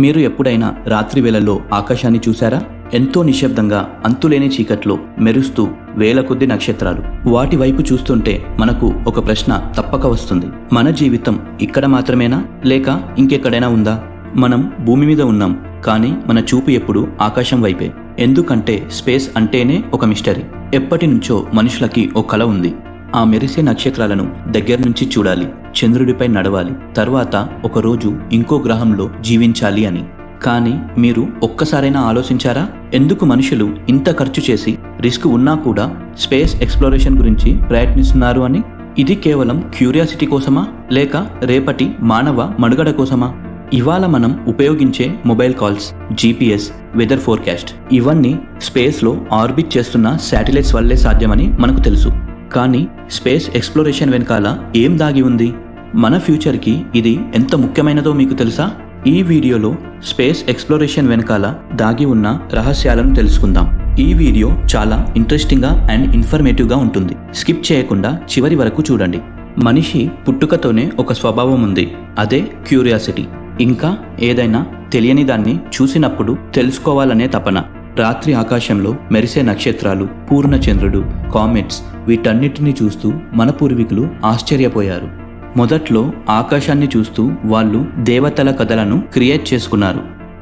మీరు ఎప్పుడైనా రాత్రి వేళల్లో ఆకాశాన్ని చూశారా? ఎంతో నిశ్శబ్దంగా అంతులేని చీకట్లో మెరుస్తూ వేల కొద్ది నక్షత్రాలు. వాటి వైపు చూస్తుంటే మనకు ఒక ప్రశ్న తప్పక వస్తుంది. మన జీవితం ఇక్కడ మాత్రమేనా? లేక ఇంకెక్కడైనా ఉందా? మనం భూమి మీద ఉన్నాం కానీ మన చూపు ఎప్పుడు ఆకాశం వైపే. ఎందుకంటే స్పేస్ అంటేనే ఒక మిస్టరీ. ఎప్పటి నుంచో మనుషులకి ఓ కళ ఉంది. ఆ మెరిసే నక్షత్రాలను దగ్గర నుంచి చూడాలి. చంద్రుడిపై నడవాలి. తర్వాత ఒకరోజు ఇంకో గ్రహంలో జీవించాలి అని. కానీ మీరు ఒక్కసారైనా ఆలోచించారా? ఎందుకు మనుషులు ఇంత ఖర్చు చేసి రిస్క్ ఉన్నా కూడా స్పేస్ ఎక్స్ప్లోరేషన్ గురించి ప్రయత్నిస్తున్నారు అని? ఇది కేవలం క్యూరియాసిటీ కోసమా? లేక రేపటి మానవ మనుగడ కోసమా? ఇవాళ మనం ఉపయోగించే mobile calls GPS weather forecast ఇవన్నీ స్పేస్లో ఆర్బిట్ చేస్తున్న శాటిలైట్స్ వల్లే సాధ్యమని మనకు తెలుసు. కానీ స్పేస్ ఎక్స్ప్లోరేషన్ వెనకాల ఏం దాగి ఉంది? మన ఫ్యూచర్కి ఇది ఎంత ముఖ్యమైనదో మీకు తెలుసా? ఈ వీడియోలో స్పేస్ ఎక్స్ప్లోరేషన్ వెనకాల దాగి ఉన్న రహస్యాలను తెలుసుకుందాం. ఈ వీడియో చాలా ఇంట్రెస్టింగ్గా అండ్ ఇన్ఫర్మేటివ్గా ఉంటుంది. స్కిప్ చేయకుండా చివరి వరకు చూడండి. మనిషి పుట్టుకతోనే ఒక స్వభావం ఉంది. అదే క్యూరియాసిటీ. ఇంకా ఏదైనా తెలియని దాన్ని చూసినప్పుడు తెలుసుకోవాలనే తపన. రాత్రి ఆకాశంలో మెరిసే నక్షత్రాలు పూర్ణచంద్రుడు కామెట్స్ వీటన్నిటినీ చూస్తూ మన పూర్వీకులు ఆశ్చర్యపోయారు. మొదట్లో ఆకాశాన్ని చూస్తూ వాళ్ళు దేవతల కథలను క్రియేట్ చేసుకున్నారు.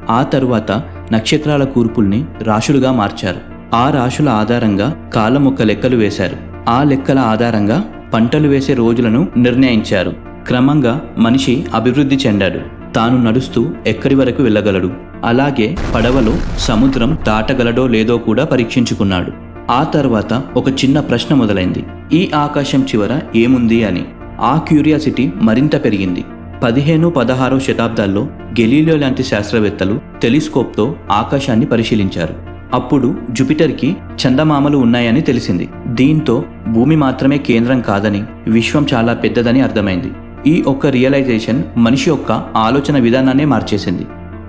ఆ తరువాత నక్షత్రాల కూర్పుల్ని రాశులుగా మార్చారు. ఆ రాశుల ఆధారంగా కాలం ఒక లెక్కలు వేశారు. ఆ లెక్కల ఆధారంగా పంటలు వేసే రోజులను నిర్ణయించారు. క్రమంగా మనిషి అభివృద్ధి చెందాడు. తాను నడుస్తూ ఎక్కడి వరకు వెళ్ళగలడు? అలాగే పడవలో సముద్రం దాటగలడో లేదో కూడా పరీక్షించుకున్నాడు. ఆ తర్వాత ఒక చిన్న ప్రశ్న మొదలైంది. ఈ ఆకాశం చివర ఏముంది అని. ఆ క్యూరియాసిటీ మరింత పెరిగింది. పదిహేను పదహారో శతాబ్దాల్లో గెలీలియో లాంటి శాస్త్రవేత్తలు టెలిస్కోప్తో ఆకాశాన్ని పరిశీలించారు. అప్పుడు జుపిటర్కి చందమామలు ఉన్నాయని తెలిసింది. దీంతో భూమి మాత్రమే కేంద్రం కాదని విశ్వం చాలా పెద్దదని అర్థమైంది. ఈ ఒక్క రియలైజేషన్ మనిషి యొక్క ఆలోచన విధానాన్నే మార్చేసింది.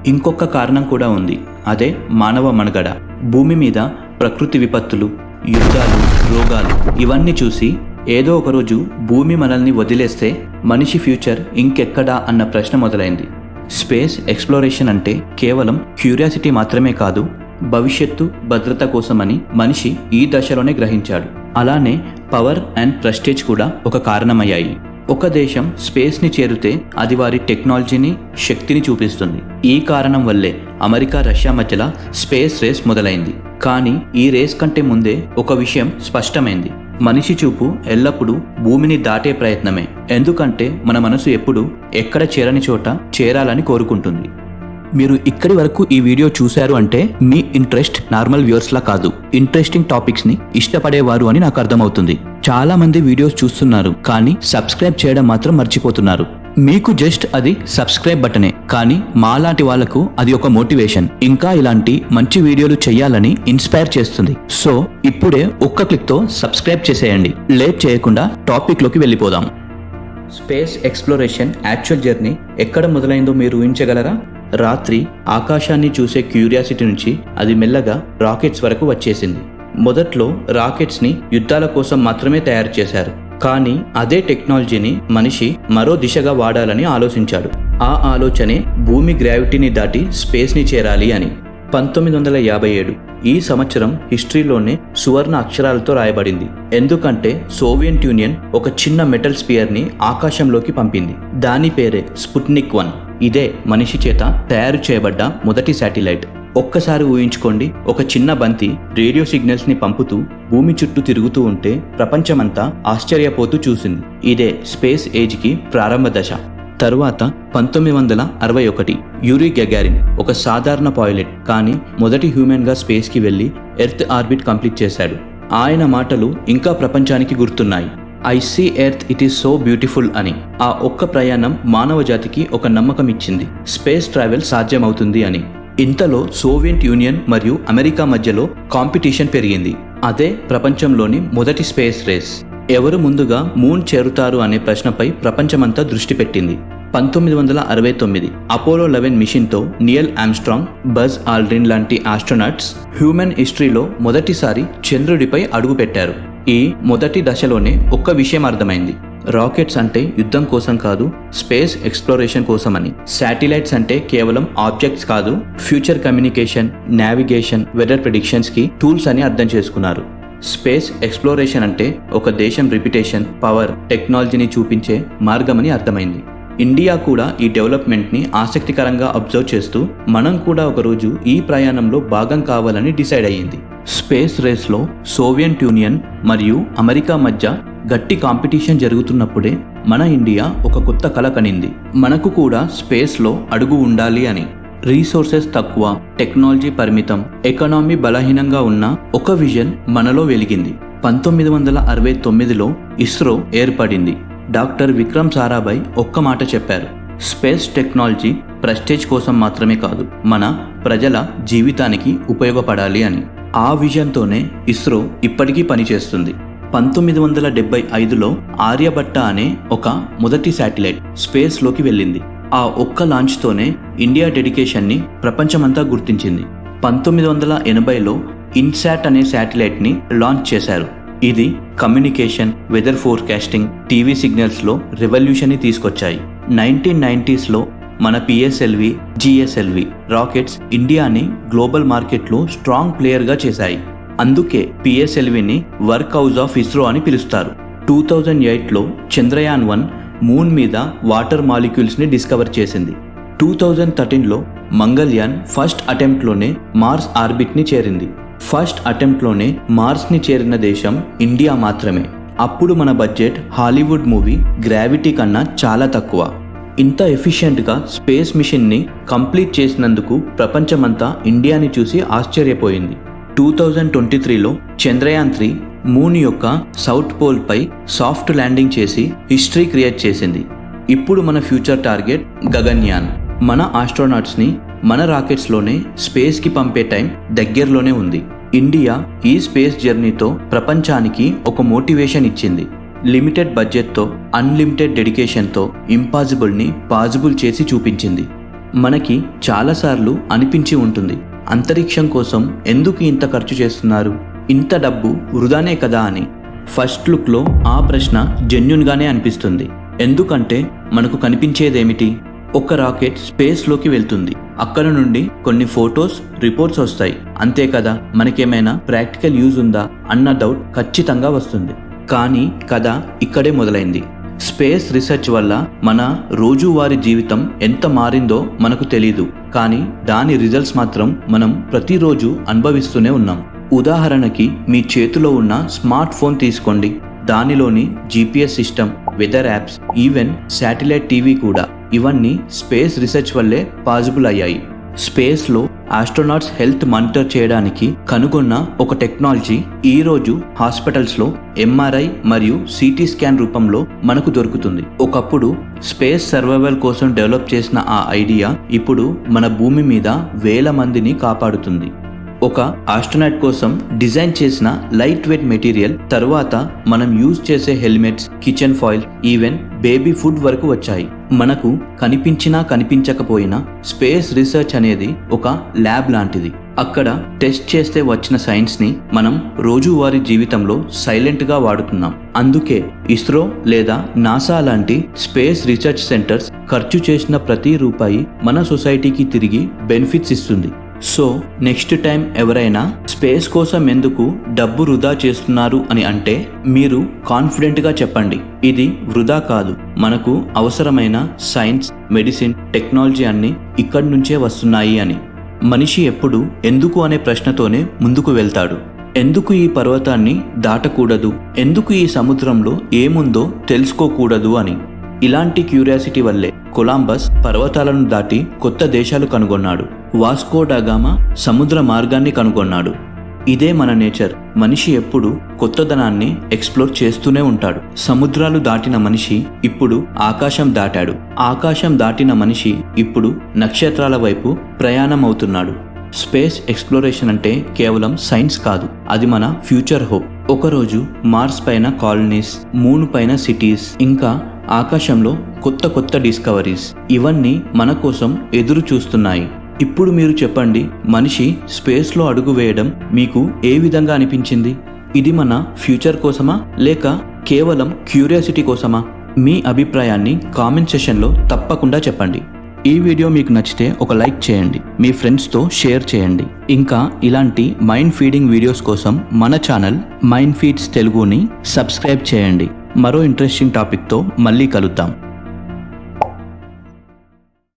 ఇంకొక కారణం కూడా ఉంది. అదే మానవ మనుగడ. భూమి మీద ప్రకృతి విపత్తులు యుద్ధాలు రోగాలు ఇవన్నీ చూసి ఏదో ఒకరోజు భూమి మనల్ని వదిలేస్తే మనిషి ఫ్యూచర్ ఇంకెక్కడా అన్న ప్రశ్న మొదలైంది. స్పేస్ ఎక్స్ప్లోరేషన్ అంటే కేవలం క్యూరియాసిటీ మాత్రమే కాదు భవిష్యత్తు భద్రత కోసమని మనిషి ఈ దశలోనే గ్రహించాడు. అలానే పవర్ అండ్ ప్రెస్టేజ్ కూడా ఒక కారణమయ్యాయి. ఒక దేశం స్పేస్ని చేరితే అది వారి టెక్నాలజీని శక్తిని చూపిస్తుంది. ఈ కారణం వల్లే అమెరికా రష్యా మధ్యలో స్పేస్ రేస్ మొదలైంది. కానీ ఈ రేస్ కంటే ముందే ఒక విషయం స్పష్టమైంది. మనిషి చూపు ఎల్లప్పుడూ భూమిని దాటే ప్రయత్నమే. ఎందుకంటే మన మనసు ఎప్పుడు ఎక్కడ చేరని చోట చేరాలని కోరుకుంటుంది. మీరు ఇక్కడి వరకు ఈ వీడియో చూశారు అంటే మీ ఇంట్రెస్ట్ నార్మల్ వ్యూర్స్లా కాదు. ఇంట్రెస్టింగ్ టాపిక్స్ని ఇష్టపడేవారు అని నాకు అర్థమవుతుంది. చాలా మంది వీడియోస్ చూస్తున్నారు కానీ సబ్స్క్రైబ్ చేయడం మాత్రం మర్చిపోతున్నారు. మీకు జస్ట్ అది సబ్స్క్రైబ్ బటనే కానీ మాలాంటి వాళ్ళకు అది ఒక మోటివేషన్. ఇంకా ఇలాంటి మంచి వీడియోలు చేయాలని ఇన్స్పైర్ చేస్తుంది. సో ఇప్పుడే ఒక్క క్లిక్తో సబ్స్క్రైబ్ చేసేయండి. లేట్ చేయకుండా టాపిక్లోకి వెళ్ళిపోదాం. స్పేస్ ఎక్స్ప్లోరేషన్ యాక్చువల్ జర్నీ ఎక్కడ మొదలైందో మీరు ఊహించగలరా? రాత్రి ఆకాశాన్ని చూసే క్యూరియాసిటీ నుంచి అది మెల్లగా రాకెట్స్ వరకు వచ్చేసింది. మొదట్లో రాకెట్స్ని యుద్ధాల కోసం మాత్రమే తయారు చేశారు. కానీ అదే టెక్నాలజీని మనిషి మరో దిశగా వాడాలని ఆలోచించాడు. ఆ ఆలోచనే భూమి గ్రావిటీని దాటి స్పేస్ని చేరాలి అని. పంతొమ్మిది వందల యాభై ఏడు ఈ సంవత్సరం హిస్టరీలోనే సువర్ణ అక్షరాలతో రాయబడింది. ఎందుకంటే సోవియట్ యూనియన్ ఒక చిన్న మెటల్ స్పియర్ని ఆకాశంలోకి పంపింది. దాని పేరే స్పుట్నిక్ వన్. ఇదే మనిషి చేత తయారు చేయబడ్డ మొదటి శాటిలైట్. ఒక్కసారి ఊహించుకోండి ఒక చిన్న బంతి రేడియో సిగ్నల్స్ని పంపుతూ భూమి చుట్టూ తిరుగుతూ ఉంటే ప్రపంచమంతా ఆశ్చర్యపోతూ చూసింది. ఇదే స్పేస్ ఏజ్కి ప్రారంభ దశ. తరువాత పంతొమ్మిది వందల అరవై ఒకటి యూరి గగారిన్ ఒక సాధారణ పాయిలెట్ కానీ మొదటి హ్యూమన్గా స్పేస్కి వెళ్ళి ఎర్త్ ఆర్బిట్ కంప్లీట్ చేశాడు. ఆయన మాటలు ఇంకా ప్రపంచానికి గుర్తున్నాయి. I see earth it is so beautiful అని. ఆ ఒక్క ప్రయాణం మానవ జాతికి ఒక నమ్మకం ఇచ్చింది స్పేస్ ట్రావెల్ సాధ్యమవుతుంది అని. ఇంతలో సోవియట్ యూనియన్ మరియు అమెరికా మధ్యలో కాంపిటీషన్ పెరిగింది. అదే ప్రపంచంలోని మొదటి స్పేస్ రేస్. ఎవరు ముందుగా మూన్ చేరుతారు అనే ప్రశ్నపై ప్రపంచమంతా దృష్టి పెట్టింది. పంతొమ్మిది వందల అరవై తొమ్మిది అపోలో లెవెన్ మిషన్తో నియల్ ఆమ్స్ట్రాంగ్ బజ్ ఆల్డ్రిన్ లాంటి ఆస్ట్రోనాట్స్ హ్యూమన్ హిస్టరీలో మొదటిసారి చంద్రుడిపై అడుగుపెట్టారు. ఈ మొదటి దశలోనే ఒక్క విషయం అర్థమైంది. రాకెట్స్ అంటే యుద్ధం కోసం కాదు స్పేస్ ఎక్స్ప్లోరేషన్ కోసమని. శాటిలైట్స్ అంటే కేవలం ఆబ్జెక్ట్స్ కాదు ఫ్యూచర్ కమ్యూనికేషన్ నావిగేషన్ వెదర్ ప్రిడిక్షన్స్కి టూల్స్ అని అర్థం చేసుకున్నారు. స్పేస్ ఎక్స్ప్లోరేషన్ అంటే ఒక దేశం రిపిటేషన్ పవర్ టెక్నాలజీని చూపించే మార్గమని అర్థమైంది. ఇండియా కూడా ఈ డెవలప్మెంట్ని ఆసక్తికరంగా అబ్జర్వ్ చేస్తూ మనం కూడా ఒకరోజు ఈ ప్రయాణంలో భాగం కావాలని డిసైడ్ అయ్యింది. స్పేస్ రేస్లో సోవియట్ యూనియన్ మరియు అమెరికా మధ్య గట్టి కాంపిటీషన్ జరుగుతున్నప్పుడే మన ఇండియా ఒక కొత్త కల కనింది. మనకు కూడా స్పేస్లో అడుగు ఉండాలి అని. రీసోర్సెస్ తక్కువ టెక్నాలజీ పరిమితం ఎకనామీ బలహీనంగా ఉన్న ఒక విజన్ మనలో వెలిగింది. పంతొమ్మిది వందల అరవై తొమ్మిదిలో ఇస్రో ఏర్పడింది. డాక్టర్ విక్రమ్ సారాభాయ్ ఒక్క మాట చెప్పారు. స్పేస్ టెక్నాలజీ ప్రెస్టేజ్ కోసం మాత్రమే కాదు మన ప్రజల జీవితానికి ఉపయోగపడాలి అని. ఆ విజన్తోనే ఇస్రో ఇప్పటికీ పనిచేస్తుంది. పంతొమ్మిది వందల డెబ్బై ఐదులో ఆర్యభట్ట అనే ఒక మొదటి శాటిలైట్ స్పేస్లోకి వెళ్ళింది. ఆ ఒక్క లాంచ్తోనే ఇండియా డెడికేషన్ని ప్రపంచమంతా గుర్తించింది. పంతొమ్మిది వందల ఎనభైలో ఇన్సాట్ అనే శాటిలైట్ని లాంచ్ చేశారు. ఇది కమ్యూనికేషన్ వెదర్ ఫోర్కాస్టింగ్ టీవీ సిగ్నల్స్లో రెవల్యూషన్ని తీసుకొచ్చాయి. నైన్టీన్ నైంటీస్లో మన పిఎస్ఎల్వి జిఎస్ఎల్వి రాకెట్స్ ఇండియాని గ్లోబల్ మార్కెట్లో స్ట్రాంగ్ ప్లేయర్గా చేశాయి. అందుకే పిఎస్ఎల్విని వర్క్ హౌస్ ఆఫ్ ఇస్రో అని పిలుస్తారు. టూ థౌజండ్ ఎయిట్లో చంద్రయాన్ వన్ మూన్ మీద వాటర్ మాలిక్యూల్స్ని డిస్కవర్ చేసింది. టూ థౌజండ్ థర్టీన్లో మంగళ్యాన్ ఫస్ట్ అటెంప్ట్లోనే మార్స్ ఆర్బిట్ని చేరింది. ఫస్ట్ అటెంప్ట్లోనే మార్స్ని చేరిన దేశం ఇండియా మాత్రమే. అప్పుడు మన బడ్జెట్ హాలీవుడ్ మూవీ గ్రావిటీ కన్నా చాలా తక్కువ. ఇంత ఎఫిషియెంట్గా స్పేస్ మిషన్ని కంప్లీట్ చేసినందుకు ప్రపంచమంతా ఇండియాని చూసి ఆశ్చర్యపోయింది. టూ థౌజండ్ ట్వంటీ త్రీలో చంద్రయాన్ త్రీ మూన్ యొక్క సౌత్ పోల్పై సాఫ్ట్ ల్యాండింగ్ చేసి హిస్టరీ క్రియేట్ చేసింది. ఇప్పుడు మన ఫ్యూచర్ టార్గెట్ గగన్యాన్. మన ఆస్ట్రోనాట్స్ని మన రాకెట్స్లోనే స్పేస్కి పంపే టైం దగ్గరలోనే ఉంది. ఇండియా ఈ స్పేస్ జర్నీతో ప్రపంచానికి ఒక మోటివేషన్ ఇచ్చింది. లిమిటెడ్ బడ్జెట్తో అన్లిమిటెడ్ డెడికేషన్తో ఇంపాసిబుల్ని పాజిబుల్ చేసి చూపించింది. మనకి చాలాసార్లు అనిపించి ఉంటుంది. అంతరిక్షం కోసం ఎందుకు ఇంత ఖర్చు చేస్తున్నారు? ఇంత డబ్బు వృధానే కదా అని. ఫస్ట్ లుక్లో ఆ ప్రశ్న జెన్యున్గానే అనిపిస్తుంది. ఎందుకంటే మనకు కనిపించేదేమిటి? ఒక రాకెట్ స్పేస్లోకి వెళ్తుంది. అక్కడ నుండి కొన్ని ఫొటోస్ రిపోర్ట్స్ వస్తాయి. అంతే కదా మనకేమైనా ప్రాక్టికల్ యూజ్ ఉందా అన్న డౌట్ ఖచ్చితంగా వస్తుంది. కానీ కథ ఇక్కడే మొదలైంది. స్పేస్ రీసెర్చ్ వల్ల మన రోజువారీ జీవితం ఎంత మారిందో మనకు తెలీదు. కానీ దాని రిజల్ట్స్ మాత్రం మనం ప్రతిరోజు అనుభవిస్తూనే ఉన్నాం. ఉదాహరణకి మీ చేతిలో ఉన్న స్మార్ట్ ఫోన్ తీసుకోండి. దానిలోని GPS system weather apps even satellite TV కూడా. ఇవన్నీ స్పేస్ రీసెర్చ్ వల్లే పాజిబుల్ అయ్యాయి. స్పేస్లో ఆస్ట్రోనాట్స్ హెల్త్ మానిటర్ చేయడానికి కనుగొన్న ఒక టెక్నాలజీ ఈరోజు హాస్పిటల్స్లో ఎంఆర్ఐ మరియు సిటీ స్కాన్ రూపంలో మనకు దొరుకుతుంది. ఒకప్పుడు స్పేస్ సర్వైవల్ కోసం డెవలప్ చేసిన ఆ ఐడియా ఇప్పుడు మన భూమి మీద వేల మందిని కాపాడుతుంది. ఒక ఆస్ట్రోనాట్ కోసం డిజైన్ చేసిన లైట్ వెయిట్ మెటీరియల్ తర్వాత మనం యూజ్ చేసే helmets kitchen foil even baby food వరకు వచ్చాయి. మనకు కనిపించినా కనిపించకపోయినా స్పేస్ రీసెర్చ్ అనేది ఒక ల్యాబ్ లాంటిది. అక్కడ టెస్ట్ చేస్తే వచ్చిన సైన్స్ని మనం రోజువారీ జీవితంలో సైలెంట్గా వాడుతున్నాం. అందుకే ఇస్రో లేదా నాసా లాంటి స్పేస్ రీసెర్చ్ సెంటర్స్ ఖర్చు చేసిన ప్రతి రూపాయి మన సొసైటీకి తిరిగి బెనిఫిట్స్ ఇస్తుంది. సో నెక్స్ట్ టైం ఎవరైనా స్పేస్ కోసం ఎందుకు డబ్బు వృధా చేస్తున్నారు అని అంటే మీరు కాన్ఫిడెంట్గా చెప్పండి. ఇది వృధా కాదు. మనకు అవసరమైన సైన్స్ మెడిసిన్ టెక్నాలజీ అన్నీ ఇక్కడి నుంచే వస్తున్నాయి అని. మనిషి ఎప్పుడు ఎందుకు అనే ప్రశ్నతోనే ముందుకు వెళ్తాడు. ఎందుకు ఈ పర్వతాన్ని దాటకూడదు? ఎందుకు ఈ సముద్రంలో ఏముందో తెలుసుకోకూడదు అని. ఇలాంటి క్యూరియాసిటీ వల్లే కొలంబస్ పర్వతాలను దాటి కొత్త దేశాలు కనుగొన్నాడు. వాస్కో డగామా సముద్ర మార్గాన్ని కనుగొన్నాడు. ఇదే మన నేచర్. మనిషి ఎప్పుడు కొత్తదనాన్ని ఎక్స్ప్లోర్ చేస్తూనే ఉంటాడు. సముద్రాలు దాటిన మనిషి ఇప్పుడు ఆకాశం దాటాడు. ఆకాశం దాటిన మనిషి ఇప్పుడు నక్షత్రాల వైపు ప్రయాణం అవుతున్నాడు స్పేస్ ఎక్స్ప్లోరేషన్ అంటే కేవలం సైన్స్ కాదు. అది మన ఫ్యూచర్ హోప్. ఒకరోజు మార్స్ పైన కాలనీస్ మూన్ పైన సిటీస్ ఇంకా ఆకాశంలో కొత్త కొత్త డిస్కవరీస్ ఇవన్నీ మన కోసం ఎదురు చూస్తున్నాయి. ఇప్పుడు మీరు చెప్పండి మనిషి స్పేస్లో అడుగు వేయడం మీకు ఏ విధంగా అనిపించింది? ఇది మన ఫ్యూచర్ కోసమా లేక కేవలం క్యూరియాసిటీ కోసమా? మీ అభిప్రాయాన్ని కామెంట్ సెషన్లో తప్పకుండా చెప్పండి. ఈ వీడియో మీకు నచ్చితే ఒక లైక్ చేయండి మీ ఫ్రెండ్స్తో షేర్ చేయండి. ఇంకా ఇలాంటి మైండ్ ఫీడింగ్ వీడియోస్ కోసం మన ఛానల్ మైండ్ ఫీడ్స్ తెలుగుని సబ్స్క్రైబ్ చేయండి. మరో ఇంట్రెస్టింగ్ టాపిక్తో మళ్ళీ కలుద్దాం.